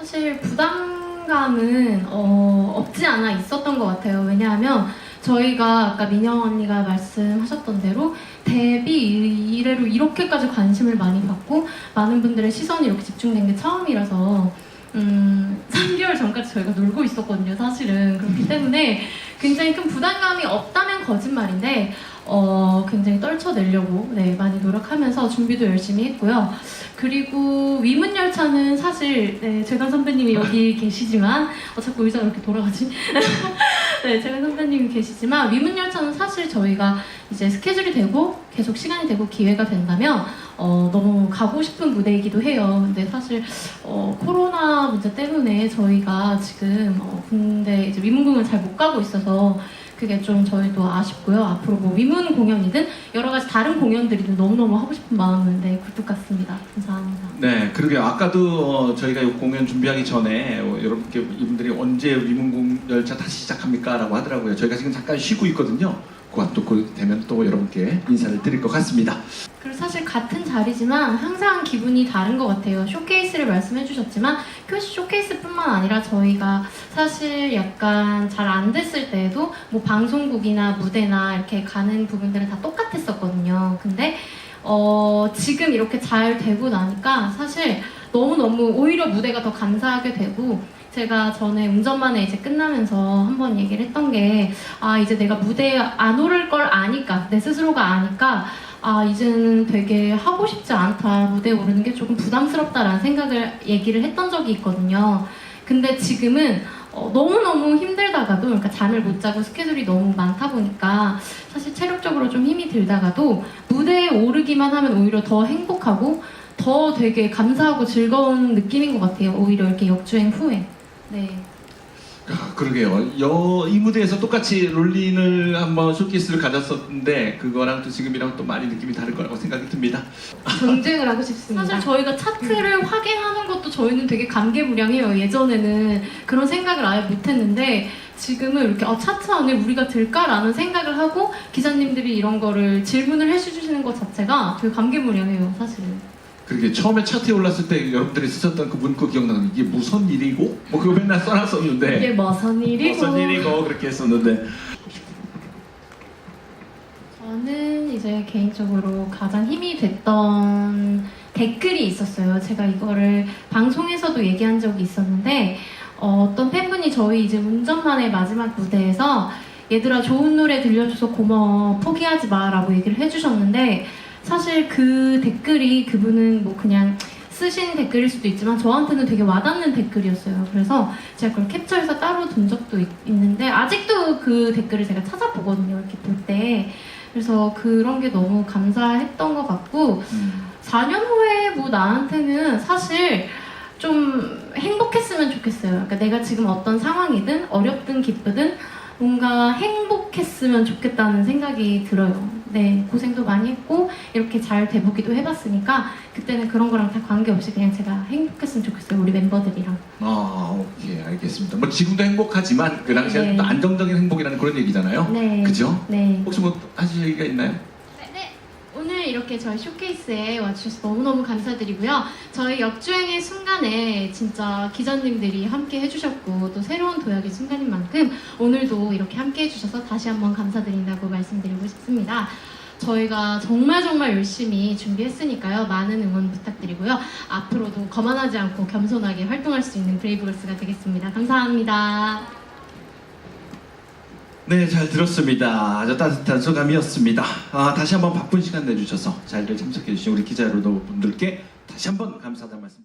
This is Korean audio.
사실 부담감은 어, 없지 않아 있었던 것 같아요. 왜냐하면 저희가 아까 민영 언니가 말씀하셨던 대로 데뷔 이래로 이렇게까지 관심을 많이 받고 많은 분들의 시선이 이렇게 집중된 게 처음이라서 음, 3개월 전까지 저희가 놀고 있었거든요, 사실은. 그렇기 때문에 굉장히 큰 부담감이 없다면 거짓말인데, 어, 굉장히 떨쳐내려고, 네, 많이 노력하면서 준비도 열심히 했고요. 그리고 위문열차는 사실, 네, 재관 선배님이 여기 계시지만, 어, 자꾸 의자가 이렇게 돌아가지? 네, 재관 선배님이 계시지만, 위문열차는 사실 저희가 이제 스케줄이 되고, 계속 시간이 되고, 기회가 된다면, 어, 너무 가고 싶은 무대이기도 해요. 근데 사실, 어, 코로나 문제 때문에 저희가 지금 어, 군대 이제 위문공연 잘못 가고 있어서 그게 좀 저희도 아쉽고요. 앞으로 뭐 위문 공연이든 여러 가지 다른 공연들이든 너무너무 하고 싶은 마음은 네, 굴뚝 같습니다. 감사합니다. 네, 그러게요. 아까도 어, 저희가 이 공연 준비하기 전에 어, 여러분께 이분들이 언제 위문공 열차 다시 시작합니까? 라고 하더라고요. 저희가 지금 잠깐 쉬고 있거든요. 그와 또 그- 되면 또 여러분께 인사를 드릴 것 같습니다. 그리고 사실 같은 자리지만 항상 기분이 다른 것 같아요. 쇼케이스를 말씀해 주셨지만 그 쇼케이스뿐만 아니라 저희가 사실 약간 잘 안 됐을 때에도 뭐 방송국이나 무대나 이렇게 가는 부분들은 다 똑같았었거든요. 근데 어, 지금 이렇게 잘 되고 나니까 사실 너무너무 오히려 무대가 더 감사하게 되고 제가 전에 운전만에 이제 끝나면서 한번 얘기를 했던 게 아 이제 내가 무대에 안 오를 걸 아니까 내 스스로가 아니까 아 이제는 되게 하고 싶지 않다 무대에 오르는 게 조금 부담스럽다라는 생각을 얘기를 했던 적이 있거든요. 근데 지금은 어, 너무너무 힘들다가도 그러니까 잠을 못 자고 스케줄이 너무 많다 보니까 사실 체력적으로 좀 힘이 들다가도 무대에 오르기만 하면 오히려 더 행복하고 더 되게 감사하고 즐거운 느낌인 것 같아요. 오히려 이렇게 역주행 후에. 네. 아, 그러게요. 여, 이 무대에서 똑같이 롤린을 한번 쇼케이스를 가졌었는데 그거랑 또 지금이랑 또 많이 느낌이 다를 거라고 생각이 듭니다. 경쟁을 하고 싶습니다. 사실 저희가 차트를 확인하는 것도 저희는 되게 감개무량해요. 예전에는 그런 생각을 아예 못했는데 지금은 이렇게 어, 차트 안에 우리가 들까라는 생각을 하고 기자님들이 이런 거를 질문을 해주시는 것 자체가 되게 감개무량해요. 사실은. 그러게 처음에 차트에 올랐을 때 여러분들이 쓰셨던 그 문구 기억나는 이게 무슨 일이고? 뭐 그거 맨날 써놨었는데. 이게 무슨 일이고? 무슨 일이고? 그렇게 했었는데. 저는 이제 개인적으로 가장 힘이 됐던 댓글이 있었어요. 제가 이거를 방송에서도 얘기한 적이 있었는데 어, 어떤 팬분이 저희 이제 운전만의 마지막 무대에서 얘들아 좋은 노래 들려줘서 고마워. 포기하지 마라고 얘기를 해주셨는데 사실 그 댓글이 그분은 뭐 그냥 쓰신 댓글일 수도 있지만 저한테는 되게 와닿는 댓글이었어요. 그래서 제가 그걸 캡처해서 따로 둔 적도 있, 있는데 아직도 그 댓글을 제가 찾아보거든요. 이렇게 볼 때. 그래서 그런 게 너무 감사했던 것 같고 음, 4년 후에 뭐 나한테는 사실 좀 행복했으면 좋겠어요. 그러니까 내가 지금 어떤 상황이든 어렵든 기쁘든 뭔가 행복했으면 좋겠다는 생각이 들어요. 네, 고생도 많이 했고 이렇게 잘 돼보기도 해봤으니까 그때는 그런 거랑 다 관계없이 그냥 제가 행복했으면 좋겠어요. 우리 멤버들이랑. 아 오케이 알겠습니다. 뭐 지금도 행복하지만 그 당시에 네. 또 안정적인 행복이라는 그런 얘기잖아요. 네. 그죠? 네. 혹시 뭐 하실 얘기가 있나요? 이렇게 저희 쇼케이스에 와주셔서 너무너무 감사드리고요. 저희 역주행의 순간에 진짜 기자님들이 함께 해주셨고 또 새로운 도약의 순간인 만큼 오늘도 이렇게 함께 해주셔서 다시 한번 감사드린다고 말씀드리고 싶습니다. 저희가 정말 정말 열심히 준비했으니까요. 많은 응원 부탁드리고요. 앞으로도 거만하지 않고 겸손하게 활동할 수 있는 브레이브걸스가 되겠습니다. 감사합니다. 네, 잘 들었습니다. 아주 따뜻한 소감이었습니다. 아, 다시 한번 바쁜 시간 내주셔서 잘들 참석해주신 우리 기자 여러분들께 다시 한번 감사하다는 말씀.